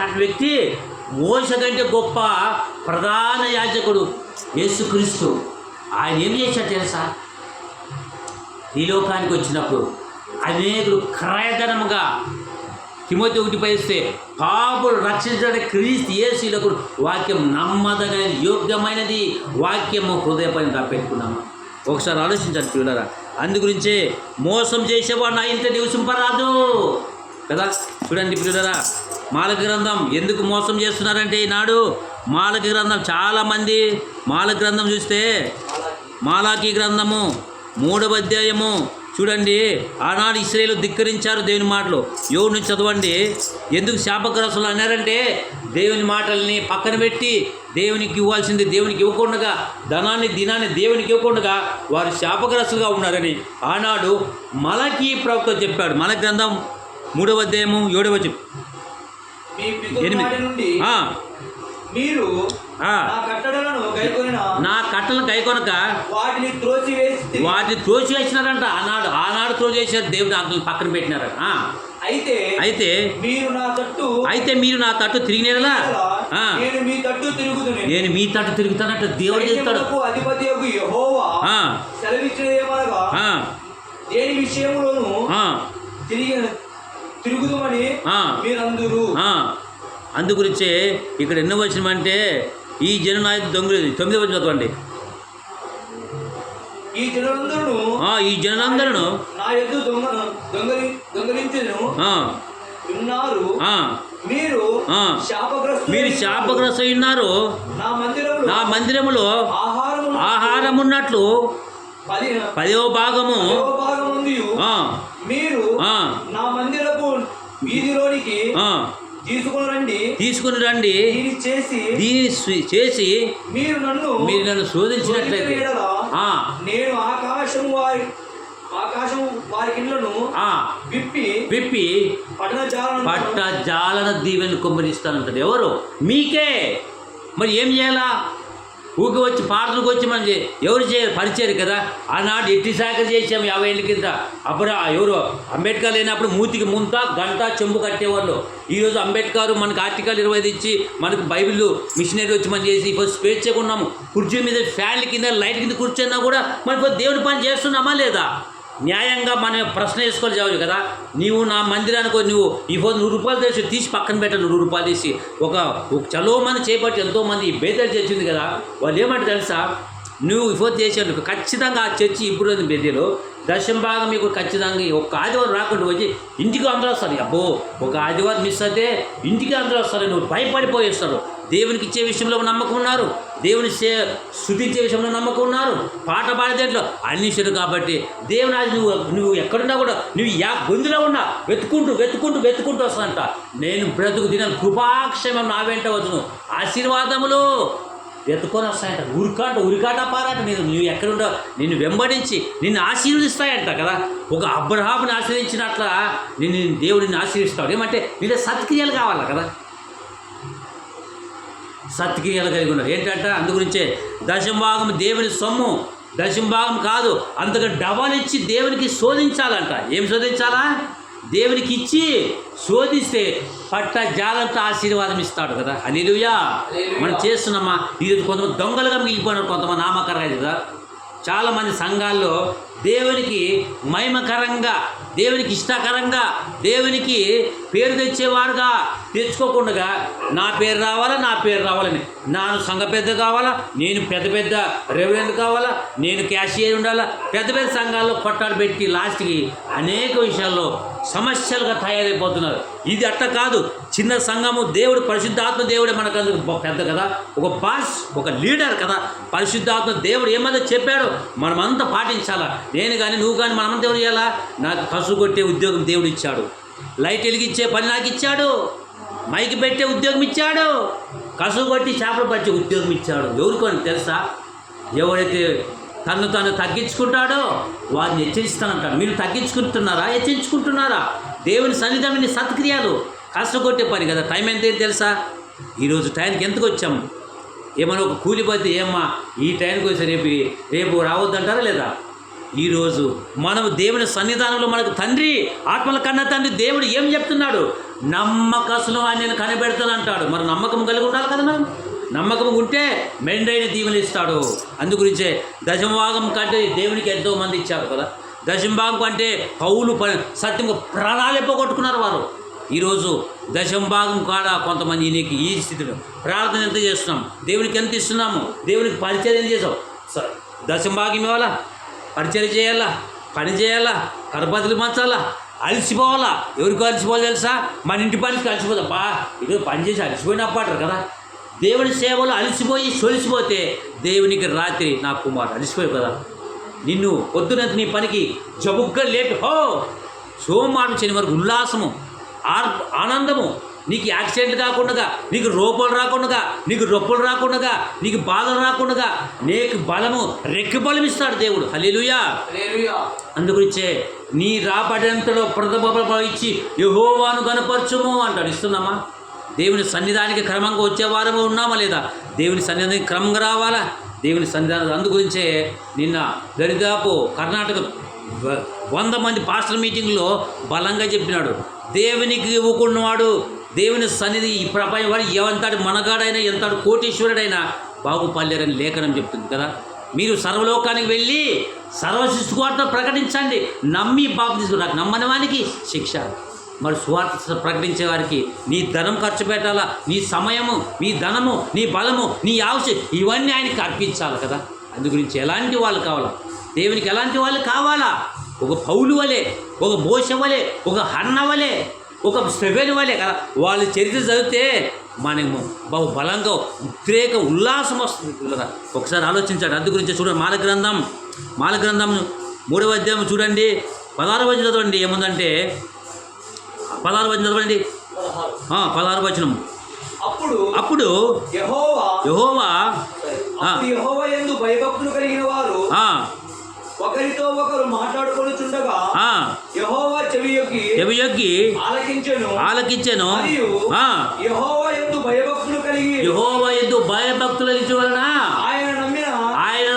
అట్లాంటి వ్యక్తి మోస కంటే గొప్ప ప్రధాన యాజకుడు యేసుక్రీస్తు. ఆయన ఏం చేశాడు తెలుసా? ఈ లోకానికి వచ్చినప్పుడు అనేకులు క్రయధనముగా తిమోతి ఒకటి పైస్తే పాపులు రక్షించడానికి క్రీస్తు యేసులకు వాక్యం నమ్మదగినది యోగ్యమైనది వాక్యము హృదయపైన పెట్టుకున్నాము ఒకసారి ఆలోచించండి చూడరా అందుగురించే మోసం చేసేవాడు నా ఇంత నివసింపరాదు. కదా? చూడండి పిల్లరా మాలక గ్రంథం ఎందుకు మోసం చేస్తున్నారంటే ఈనాడు మాలక గ్రంథం చాలామంది మాలక గ్రంథం చూస్తే మాలాకి గ్రంథము మూడవ అధ్యాయము చూడండి. ఆనాడు ఇస్రాయేలు ధిక్కరించారు దేవుని మాటలు. ఎవరి నుంచి చదవండి? ఎందుకు శాపగ్రస్తులు అన్నారంటే దేవుని మాటల్ని పక్కన పెట్టి దేవునికి ఇవ్వాల్సింది దేవునికి ఇవ్వకుండా ధనాన్ని దినాన్ని దేవునికి ఇవ్వకుండా వారు శాపగ్రస్తులుగా ఉన్నారని ఆనాడు మలకి ప్రవక్త చెప్పాడు. మల గ్రంథం మూడవ అధ్యాయము ఏడవ చెప్పు ఎనిమిది. మీరు. నా కట్టలను కైకొనక వాటిని త్రోసివేసి వాటిని త్రోసివేసినారంట. ఆనాడు ఆనాడు త్రోసేసారు దేవుని ఆజ్ఞలు పక్కన పెట్టినారంట. ఆ. అయితే అయితే మీరు నా తట్టు అయితే మీరు నా తట్టు తిరిగినలా నేను మీ తట్టు తిరుగుతుని నేను మీ తట్టు తిరుగుతానంటే దేవుడు చేస్తాడు సైన్యములకు అధిపతి యొక్క యెహోవా సెలవిచ్చినదేమనగా దేని విషయంలోనూ తిరిగి తిరుగుదమని. మీరందరూ. అందుగురించే ఇక్కడ ఎన్నో వచ్చిన అంటే ఈ జననాయకు దొంగలు తొమ్మిది వచ్చిన చదవండి. ఈ జనులందరూ ఆ, ఈ జనులందరూ నా ఎద్దు దొంగ దొంగలి దొంగలించను. ఉన్నారు ఆ, మీరు మీరు శాపగ్రస్త ఉన్నారు నా మందిరములో ఆహారం ఉన్నట్లు పది పదవ భాగము పదవ భాగముంది ఆ, మీరు ఆ, నా మందిరపు వీధిలోనికి తీసుకుని రండి. తీసుకుని రండి. చేసి చేసి మీరు నన్ను మీరు నన్ను శోధించినట్లయితే. నేను ఆకాశం వారి ఆకాశం వారి ఇళ్ళను ఆ, విప్పి విప్పి పట్టణ జాలను పట్ట జాలన దీవెని కుమ్మరిస్తానంటాడు. ఎవరు? మీకే. మరి ఏం చేయాలా? ఊకి వచ్చి పాటలకు వచ్చి మనం ఎవరు చేయరు పరిచయం కదా? ఆనాడు ఎట్టి శాఖ చేసాం యాభై ఏళ్ళ కింద. అప్పుడు ఎవరు? అంబేద్కర్ లేనప్పుడు మూతికి ముంత గంట చెంబు కట్టేవాళ్ళు. ఈరోజు అంబేద్కర్ మనకు ఆర్టికల్ ఇరవై ఇచ్చి మనకు బైబిల్ మిషనరీ వచ్చి మనం చేసి ఇప్పుడు స్వేచ్ఛగా ఉన్నాము. కుర్చీ మీద ఫ్యాన్ల కింద లైట్ కింద కూర్చున్నా కూడా మనం దేవుని పని చేస్తున్నామా లేదా? న్యాయంగా మనం ప్రశ్న వేసుకోవాలి చాలు కదా. నీవు నా మందిరానికి నువ్వు ఈ పోదు నూరు రూపాయలు తెచ్చి తీసి పక్కన పెట్టాను నూరు రూపాయలు తీసి. ఒక చలో మంది చేపట్టి ఎంతోమంది బేదలు చేసింది కదా. వాళ్ళు ఏమంటే తెలుసా? నువ్వు ఇఫోర్ చేసాను ఖచ్చితంగా ఆ చర్చి ఇప్పుడు ఉంది బెదిలో దశం భాగం మీకు ఖచ్చితంగా ఒక ఆదివారం రాకుండా వచ్చి ఇంటికి అందరూ వస్తారు. అబ్బో ఒక ఆదివారం మిస్ అయితే ఇంటికి అందరూ వస్తారు. నువ్వు భయపడిపోయేస్తారు దేవునికి ఇచ్చే విషయంలో నమ్మకం ఉన్నారు. దేవుని సే శుద్ధించే విషయంలో నమ్మకం ఉన్నారు. పాట పాడే దేంట్లో అన్నిషుడు కాబట్టి దేవుని అది నువ్వు నువ్వు ఎక్కడున్నా కూడా నువ్వు యా గొంతులో ఉన్నా వెతుకుంటూ వెతుకుంటూ వెతుకుంటూ వస్తానంట. నేను బ్రతుకు దిన కృపాక్షేమం నా వెంట వచ్చును. ఆశీర్వాదములు వెతుకొని వస్తాయంట. ఉరికాట ఉరికాట పారాట నేను నువ్వు ఎక్కడుండో నిన్ను వెంబడించి నిన్ను ఆశీర్వదిస్తాయంట కదా. ఒక అబ్రహాముని ఆశీర్వించినట్ల నిన్ను దేవుడిని ఆశీర్విస్తాడు ఏమంటే వీళ్ళ సత్క్రియలు కావాలి కదా. సత్క్రియలు కలిగి ఉన్నారు ఏంటంట అందు గురించే. దశంభాగం దేవుని సొమ్ము. దశంభాగం కాదు అంతగా డబల్ ఇచ్చి దేవునికి శోధించాలంట. ఏం శోధించాలా? దేవునికి ఇచ్చి శోధిస్తే పట్ట జాలంతా ఆశీర్వాదం ఇస్తాడు కదా. అనిలుయా మనం చేస్తున్నామా? ఈరోజు కొంతమంది దొంగలుగా మిగిలిపోయినారు కొంతమంది నామకరంగా కదా. చాలామంది సంఘాల్లో దేవునికి మహిమకరంగా దేవునికి ఇష్టకరంగా దేవునికి పేరు తెచ్చేవారుగా తెచ్చుకోకుండా నా పేరు రావాలా నా పేరు రావాలని. నాను సంఘ పెద్ద కావాలా నేను పెద్ద పెద్ద రెవరెంట్ కావాలా నేను క్యాషియర్ ఉండాలా పెద్ద పెద్ద సంఘాల్లో కొట్టాలు పెట్టి లాస్ట్కి అనేక విషయాల్లో సమస్యలుగా తయారైపోతున్నారు. ఇది అట్ట కాదు. చిన్న సంఘము దేవుడు పరిశుద్ధాత్మ దేవుడే మనకు పెద్ద కదా ఒక బాస్ ఒక లీడర్ కదా. పరిశుద్ధాత్మ దేవుడు ఏమైనా చెప్పాడో మనమంతా పాటించాలా? నేను కానీ నువ్వు కానీ మనమంతా ఎవరు చేయాలా? నాకు కసు కొట్టే ఉద్యోగం దేవుడు ఇచ్చాడు. లైట్ వెలిగించే పని నాకు ఇచ్చాడు. మైకి పెట్టే ఉద్యోగం ఇచ్చాడు. కసు కొట్టి చేపలు పట్టే ఉద్యోగం ఇచ్చాడు. ఎవరికి తెలుసా? ఎవరైతే తను తను తగ్గించుకుంటాడో వారిని హెచ్చరిస్తానంటాడు. మీరు తగ్గించుకుంటున్నారా? హెచ్చరించుకుంటున్నారా? దేవుని సన్నిధానం సత్క్రియలు. కష్టకొట్టే పని కదా. టైం ఎంత తెలుసా? ఈరోజు టైంకి ఎందుకు వచ్చాము ఏమైనా ఒక కూలిపోతే ఏమ్మా ఈ టైంకి వచ్చి రేపు రేపు రావద్దంటారా లేదా? ఈరోజు మనం దేవుని సన్నిధానంలో మనకు తండ్రి ఆత్మల కన్నా తండ్రి దేవుడు ఏం చెప్తున్నాడు? నమ్మకస్తులు ఆయన నేను కనిపెడతానంటాడు. మరి నమ్మకం కలిగి ఉండాలి కదా మనం? నమ్మకం ఉంటే మెండైన దీవెనలు ఇస్తాడు. అందుగురించే దశమభాగం కంటే దేవునికి ఎంతో మంది ఇచ్చారు కదా. దశంభాగం కంటే పౌలు ప సత్యంగా ప్రాణాలు పోగొట్టుకున్నారు వారు. ఈరోజు దశంభాగం కాడ కొంతమంది నీకు ఈ స్థితిలో ప్రార్థన ఎంత చేస్తున్నాం? దేవునికి ఎంత ఇస్తున్నాము? దేవునికి పరిచయం ఎంత చేసావు దశంభాగం ఇవ్వాలా? పరిచయం చేయాలా? పని చేయాలా? కరపతులు మంచాలా అలసిపోవాలా? ఎవరికి అలసిపోవాలి తెలుసా? మన ఇంటి పనికి అలసిపోదా. బా ఇదో పని చేసి అలసిపోయినప్పటారు కదా. దేవుని సేవలో అలసిపోయి సొలిసిపోతే దేవునికి రాత్రి నా కుమారుడు అలసిపోయావు కదా. నిన్ను పొద్దునంత నీ పనికి జబుగ్గా లేపి హో! సోమవారం శని వరకు ఉల్లాసము ఆర్ ఆనందము. నీకు యాక్సిడెంట్ కాకుండా నీకు రూపాలు రాకుండా నీకు రొప్పులు రాకుండా నీకు బాధలు రాకుండా నీకు బలము రెక్కి బలం ఇస్తాడు దేవుడు. హల్లెలూయా. అందుగురించే నీ రాబడేంతలో ప్రథమ ఇచ్చి యహోవాను గనపరచుము అంటాడు. ఇస్తున్నామా? దేవుని సన్నిధానికి క్రమంగా వచ్చే వారము ఉన్నామా లేదా? దేవుని సన్నిధానికి క్రమంగా రావాలా? దేవుని సన్నిధానం అందుగురించే నిన్న దరిదాపు కర్ణాటక వ- వంద మంది పాస్టర్ మీటింగ్లో బలంగా చెప్పినాడు. దేవునికి ఇవ్వకున్నవాడు దేవుని సన్నిధి ఈ ప్రపంచం వాడు ఎంతటి మనగాడైనా ఎంతటి కోటీశ్వరుడైనా బాగుపడలేరని లేఖనం చెప్తుంది కదా. మీరు సర్వలోకానికి వెళ్ళి సర్వ శిశువార్త ప్రకటించండి. నమ్మి బాబు తీసుకురా నమ్మని వానికి శిక్ష. మరి సువార్త ప్రకటించే వారికి నీ ధనం ఖర్చు పెట్టాలా? నీ సమయము నీ ధనము నీ బలము నీ ఆవశ్యం ఇవన్నీ ఆయనకి అర్పించాలి కదా. అందు గురించి ఎలాంటి వాళ్ళు కావాలా? దేవునికి ఎలాంటి వాళ్ళు కావాలా? ఒక పౌలు వలె ఒక మోస వలె ఒక హన్న వలె ఒక స్టెఫెన్ వలె కదా. వాళ్ళ చరిత్ర చదివితే మనము బహు బలంగా ఉద్రేక ఉల్లాసం వస్తుంది కదా. ఒకసారి ఆలోచించండి. అందు గురించి చూడండి మాల గ్రంథం మాల గ్రంథం మూడవ అధ్యాయం చూడండి. పదహారవ చదవండి ఏముందంటే పదహారు వచనం చదవండి. పదహారు. వచనం అప్పుడు అప్పుడు యెహోవా యహోవా యందు భయభక్తులు కలిగిన వారు ఆ, ఒకరితో ఒకరు మాట్లాడుకొనుచుండగా యెహోవా చెవి యొక్కి చెవియొగ్గి ఆలకించెను. ఆలకిచ్చాను మరియు ఆ, యెహోవా యందు భయభక్తులు కలిగి యహోవా ఎందు భయభక్తులు ఇచ్చి వలన ఆయన నమ్మిన ఆయన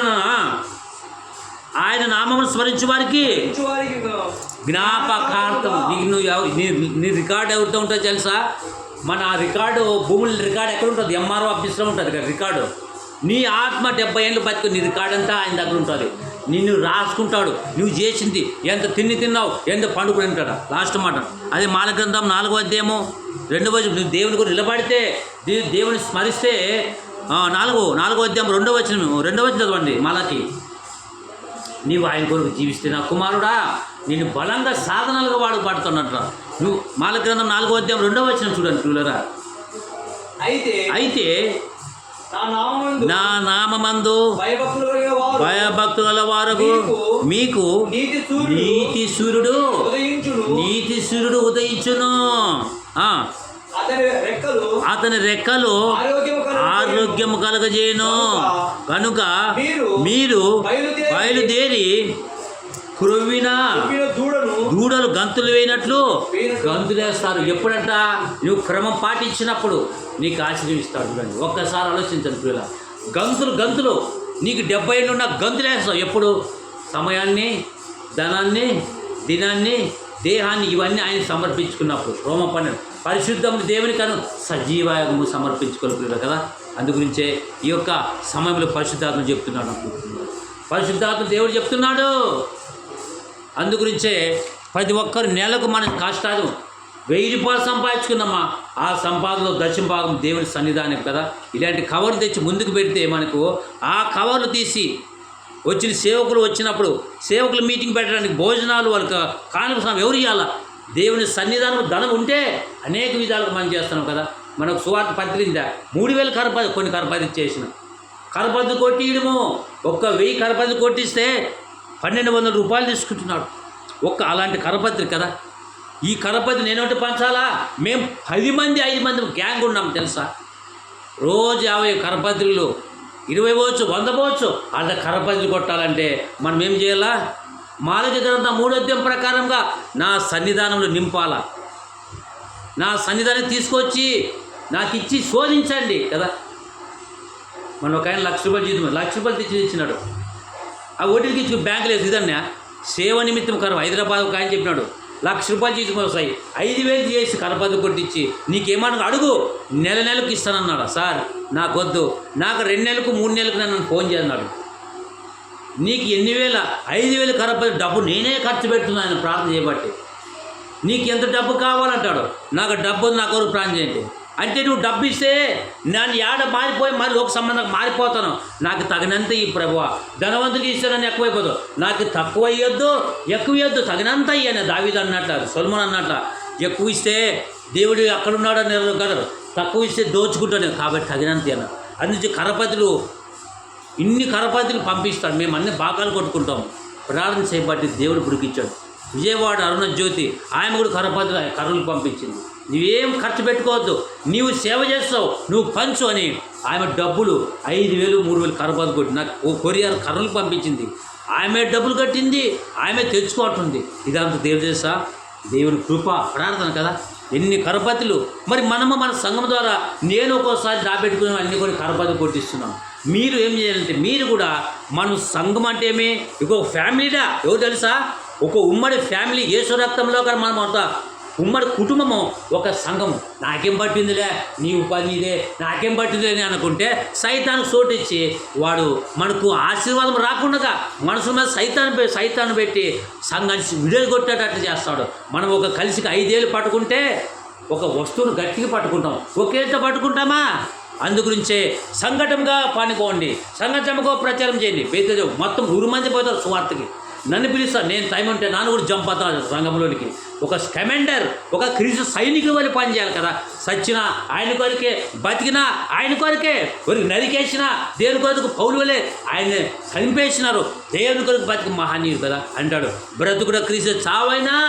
ఆయన నామమును స్మరించు వారికి జ్ఞాపకార్థం నీకు నువ్వు నీ నీ రికార్డు ఎవరితో ఉంటుందో తెలుసా? మన ఆ రికార్డు భూముల రికార్డు ఎక్కడ ఉంటుంది? ఎంఆర్ఓ ఆఫీస్లో ఉంటుంది కదా రికార్డు. నీ ఆత్మ డెబ్బై ఏళ్ళు బతుకు నీ రికార్డు అంతా ఆయన దగ్గర ఉంటుంది. నిన్ను రాసుకుంటాడు. నువ్వు చేసింది ఎంత తిని తిన్నావు ఎంత పండుకుని ఉంటాడు లాస్ట్ మాట. అదే మాలగ్రంథం నాలుగో అధ్యాయము రెండవ వచనం, నువ్వు దేవుని గురించి నిలబడితే దేవుని స్మరిస్తే నాలుగో నాలుగో అధ్యాయం రెండో వచ్చిన రెండో వచ్చిన చదవండి మాలకి. నీవు ఆయన కొరకు జీవిస్తే నా కుమారుడా నిన్ను బలంగా సాధనాలుగా వాడు పడుతున్నట్రా నువ్వు మాల గ్రంథం నాలుగో అధ్యాయం రెండో వచ్చిన చూడండి పిల్లరా. అయితే అయితే నా నామందు భయభక్తులు వారకు మీకు నీతి సూర్యుడు నీతి సూర్యుడు ఉదయించును. అతని రెక్కలు ఆరోగ్యము ఆరోగ్యము కలగజేయను. కనుక మీరు బయలుదేరి- క్రొవ్విన దూడలు గంతులు వేయినట్లు గంతులేస్తారు ఎప్పుడంట? నువ్వు క్రమం పాటించినప్పుడు నీకు ఆశీర్వదిస్తాడు చూడండి. ఒక్కసారి ఆలోచించండి పిల్ల గంతులు గంతులు. నీకు డెబ్బై ఏళ్ళు ఉన్న గంతులేస్తావు ఎప్పుడు? సమయాన్ని ధనాన్ని దినాన్ని దేహాన్ని ఇవన్నీ ఆయన సమర్పించుకున్నప్పుడు. రోమ పన్నెండు. పరిశుద్ధములు దేవుని కను సజీవాయము సమర్పించుకోలేదు కదా? అందుగురించే ఈ యొక్క సమయంలో పరిశుద్ధాత్మ చెప్తున్నాడు అనుకుంటున్నాడు. పరిశుద్ధాత్మ దేవుడు చెప్తున్నాడు. అందుగురించే ప్రతి ఒక్కరు నెలకు మన కష్టాలు వెయ్యి రూపాయలు సంపాదించుకుందమ్మా. ఆ సంపాదనలో దశంభాగం దేవుని సన్నిధానం కదా. ఇలాంటి కవర్లు తెచ్చి ముందుకు పెడితే మనకు ఆ కవర్లు తీసి వచ్చిన సేవకులు వచ్చినప్పుడు సేవకులు మీటింగ్ పెట్టడానికి భోజనాలు వాళ్ళకి కానుక ఎవరు ఇవ్వాలా దేవుని సన్నిధానం ధనం ఉంటే అనేక విధాలుగా మనం చేస్తున్నాం కదా. మనకు సువార్త పత్రిందా మూడు వేలు కరపతి కొన్ని కరపది చేసిన కరపతి కొట్టియడము. ఒక్క వెయ్యి కరపతి కొట్టిస్తే పన్నెండు వందల రూపాయలు తీసుకుంటున్నాడు. ఒక్క అలాంటి కరపత్రి కదా. ఈ కరపత్రి నేనొకటి పంచాలా? మేము పది మంది ఐదు మంది గ్యాంగ్ ఉన్నాం తెలుసా? రోజు యాభై కరపత్రులు ఇరవై పోవచ్చు వంద పోవచ్చు. అలా కరపత్రి కొట్టాలంటే మనం ఏం చేయాలా? మాలక గ్రంథం మూడోద్యం ప్రకారంగా నా సన్నిధానంలో నింపాలా? నా సన్నిధానం తీసుకొచ్చి నాకు ఇచ్చి శోధించండి కదా. మన ఒక ఆయన లక్ష రూపాయలు జీతం లక్ష రూపాయలు తెచ్చి ఇచ్చినాడు. ఆ ఓటీకి ఇచ్చి బ్యాంకులో ఇదన్నా. సేవ నిమిత్తం కరం హైదరాబాద్ ఒక ఆయన చెప్పినాడు లక్ష రూపాయలు తీసుకుని వస్తాయి ఐదు వేలు చేసి కరపద్దు కొట్టించి నీకేమన్నా అడుగు నెల నెలకు ఇస్తానన్నాడు. సార్ నాకు వద్దు నాకు రెండు నెలలకు మూడు నెలలకు నన్ను ఫోన్ చేయన్నాడు నీకు ఎన్ని వేల ఐదు వేలు కరపద్దు డబ్బు నేనే ఖర్చు పెడుతున్నాను ప్రార్థన చేయబట్టి. నీకు ఎంత డబ్బు కావాలంటాడు? నాకు డబ్బు ఉంది, నా కొరకు ప్రార్థన చేయండి. అంటే నువ్వు డబ్బు ఇస్తే నన్ను ఏడ మారిపోయి మరి ఒక సంబంధం మారిపోతాను. నాకు తగినంత ఈ ప్రభు ధనవంతుడికి ఇస్తానని ఎక్కువైపోదు. నాకు తక్కువ ఇవ్వద్దు ఎక్కువ ఇవ్వద్దు తగినంత ఇయ్యను దావిది అన్నట్ల సొల్మన్ అన్నట్ల. ఎక్కువ ఇస్తే దేవుడు అక్కడున్నాడో నిలగలరు తక్కువ ఇస్తే దోచుకుంటాను కాబట్టి తగినంత ఇయ్యను. అందుకే కరపతులు ఇన్ని కరపతులు పంపిస్తాడు మేము అన్ని భాగాలు కొట్టుకుంటాం. ప్రార్థన చేయబట్టి దేవుడు పుడికిచ్చాడు. విజయవాడ అరుణ జ్యోతి ఆయన కూడా కరపతులు కర్రలు పంపించింది. నువ్వేం ఖర్చు పెట్టుకోవద్దు. నీవు సేవ చేస్తావు నువ్వు పంచు అని ఆమె డబ్బులు ఐదు వేలు మూడు వేలు కర్ర కొట్టి నాకు ఓ కొరియర్ కర్రలు పంపించింది. ఆమె డబ్బులు కట్టింది ఆమె తెచ్చుకోవట్టుంది. ఇదంతా దేవుడు చేసా? దేవుని కృప ప్రార్థన కదా? ఎన్ని కరపతులు. మరి మనము మన సంఘం ద్వారా నేను ఒక్కోసారి దాపెట్టుకుని అన్ని కొన్ని కరపతులు కొట్టిస్తున్నాం. మీరు ఏం చేయాలంటే మీరు కూడా మనం సంఘం అంటే ఏమి? ఇంకో ఫ్యామిలీడా ఎవరు తెలుసా? ఒక ఉమ్మడి ఫ్యామిలీ యేసు రక్తంలో కానీ మనం అంత ఉమ్మడి కుటుంబము ఒక సంఘము. నాకేం పట్టిందిలే? నీ ఉపాధి ఇదే. నాకేం పట్టిందిలే అని అనుకుంటే సైతానికి చోటిచ్చి వాడు మనకు ఆశీర్వాదం రాకుండా మనసు మీద సైతాన్ని పె- సైతాన్ని పెట్టి సంఘాన్ని విడుదల కొట్టేటట్టు చేస్తాడు. మనం ఒక కలిసికి ఐదేళ్ళు పట్టుకుంటే ఒక వస్తువును గట్టిగా పట్టుకుంటాం. ఒకేట పట్టుకుంటామా? అందుగురించే సంఘటనగా పానుకోండి. సంఘటనగా ప్రచారం చేయండి. బేద మొత్తం ఊరు మంది పోతారు సువార్తకి. నన్ను పిలుస్తాను నేను టైం ఉంటే నాన్న కూడా జంప్ అవుతాను రంగంలోనికి. ఒక కమాండర్ ఒక క్రీస్తు సైనికుల వల్ల పనిచేయాలి కదా. సచ్చిన ఆయన కొరికే. బతికినా ఆయన కొరికే. కొరికి నరికేసిన దేవుని కొరకు పౌలు వలె ఆయన చంపేసినారు. దేవుని కొరకు బతికి మహానీయుడు కదా అంటాడు. బ్రతుకుడ క్రీస్తు చావైనా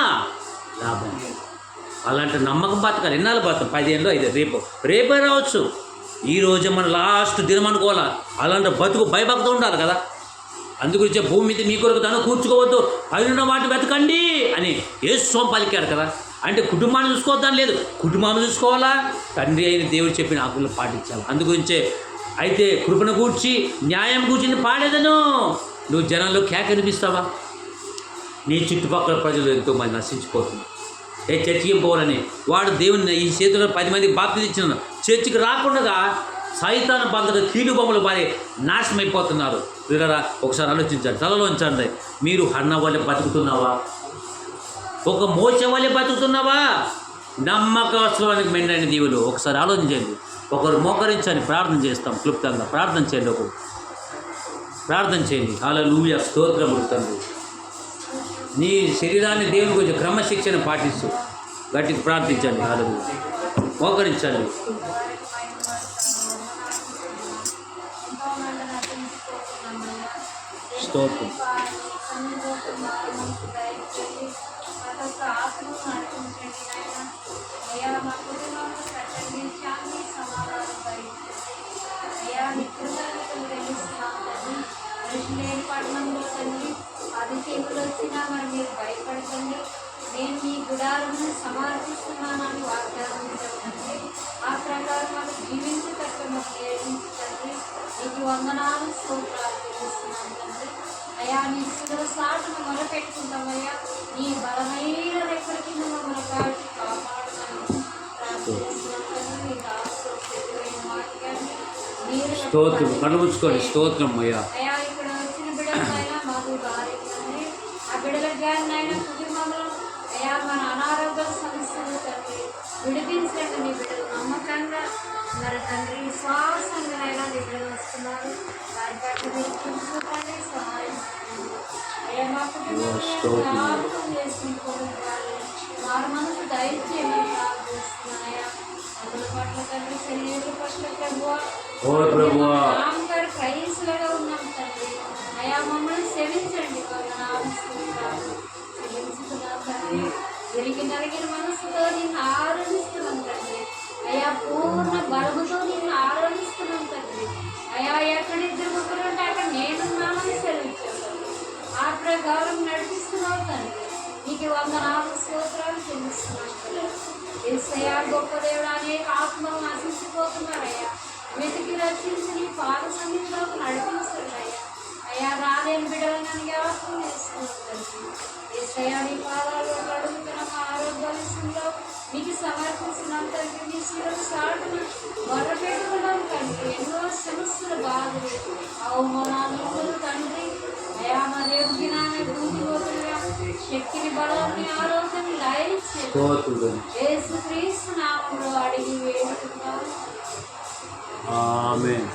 లాభం అలాంటి నమ్మకం బతకాలి. ఎన్నాళ్ళు బతకం. పదిహేనులో ఐదు. రేపు రేపే రావచ్చు. ఈ రోజు మన లాస్ట్ దినం అనుకోవాలా? అలాంటి బతుకు భయభక్తి ఉండాలి కదా. అందుగురించే భూమి మీద మీ కొరకు తను కూర్చుకోవద్దు. పైన వాటి వెతకండి అని ఏసుకోం పలికాడు కదా. అంటే కుటుంబాన్ని చూసుకోవద్దని లేదు. కుటుంబాన్ని చూసుకోవాలా? తండ్రి అయిన దేవుడు చెప్పిన ఆకులను పాటించాలి. అందుగురించే అయితే కృపను కూర్చి న్యాయం కూర్చుని పాడేదను. నువ్వు జనంలో కేక అనిపిస్తావా నీ చుట్టుపక్కల ప్రజలు ఎంతోమంది నశించిపోతున్నారు. ఏ చర్చికి పోవాలని వాడు దేవుని ఈ చేతిలో పది మంది బాప్తి ఇచ్చిన చర్చికి రాకుండా సైతాన బంధకు కీడు బొమ్మలు మారి నాశనమైపోతున్నారు. వీరరా ఒకసారి ఆలోచించండి. తలలో ఉంచండి. మీరు అన్న వల్లే బతుకుతున్నావా? ఒక మోస వల్లే బతుకుతున్నావా? నమ్మకస్తువానికి మెండైన దీవులు ఒకసారి ఆలోచించండి. ఒకరు మోకరించని ప్రార్థన చేస్తాం. క్లుప్తంగా ప్రార్థన చేయండి ఒకరు. ప్రార్థన చేయండి. అలా లూయ స్తోత్రం తండ్రి. నీ శరీరాన్ని దేవుని కొంచెం క్రమశిక్షణ పాటిస్తూ గట్టికి ప్రార్థించండి. అలా మోకరించండి. స్తోత్రం పట్టణంలో వచ్చినా మరి మీరు భయపడకండి నేను మీ గుడాలను సమర్పిస్తున్నానని వాగ్దానం ఇచ్చాను ఆ ప్రకారం మాకు జీవించటట్టు మాకు నేర్పించండి నీకు వందనాలు స్తోత్రాలు తెలుస్తున్నాను తండ్రి అయ్యా నీ శిలో సాటును మొదలుపెట్టుకుంటామయ్యా నీ బలమైన రెక్కల కింద మమ్మల్ని కాపాడుతాను మీరు స్తోత్రం స్తోత్రం అయ్యా. అయ్యా ఇక్కడ వచ్చిన బిడ్డలైనా మాకు దారి ఆ బిడ్డలకు కానీ నాయన కుటుంబంలో అయ్యా మన అనారోగ్య సమస్యలు తండ్రి విడిపించండి నీ బిడ్డలు. నమ్మకంగా మరి తండ్రి విశ్వాసంగా అయినా నీ బిడ్డలు వస్తున్నారు. వారి పట్ల వారి మనసు దయచేయమని ప్రార్థిస్తున్నాయా అందుల పట్ల తండ్రి శరీర పట్ల ప్రభువా క్రైస్తులుగా ఉన్నాం తండ్రి అయా మమ్మల్ని క్షమించండి వందనాలు స్తోత్రాలు. తండ్రి విరిగి నలిగిన మనసుతో నిన్ను గౌరవం నడిపిస్తున్నావు తండ్రి నీకు వందనాలు స్తోత్రాలు చెల్లిస్తున్నాను. ఏసయ్యా గొప్ప దేవుడు అనేక ఆత్మలు నశించిపోతున్నారయ్యా. వెతికి రచించి నీ పాద సమయంలోకి నడిపించండియ్యా అయ్యా రాలేని బిడ్డలను అని జ్ఞాపకం ఈ ఏసయ్యా నీ పాదాలు నడుపుతున్న మా ఆరోగ్య విషయంలో మీకు సమర్పించినాం తండ్రి నీ శిరస్సు సాటును మొరపెట్టుకున్నాం తండ్రి ఎన్నో సమస్యలు బాధలు అవమానాలు తండ్రి శక్తిని బలాన్ని ఆరోగ్యాన్ని దయచేసి యేసు క్రీస్తు నామంలో అడిగి వేడుకుంటారు ఆమేన్.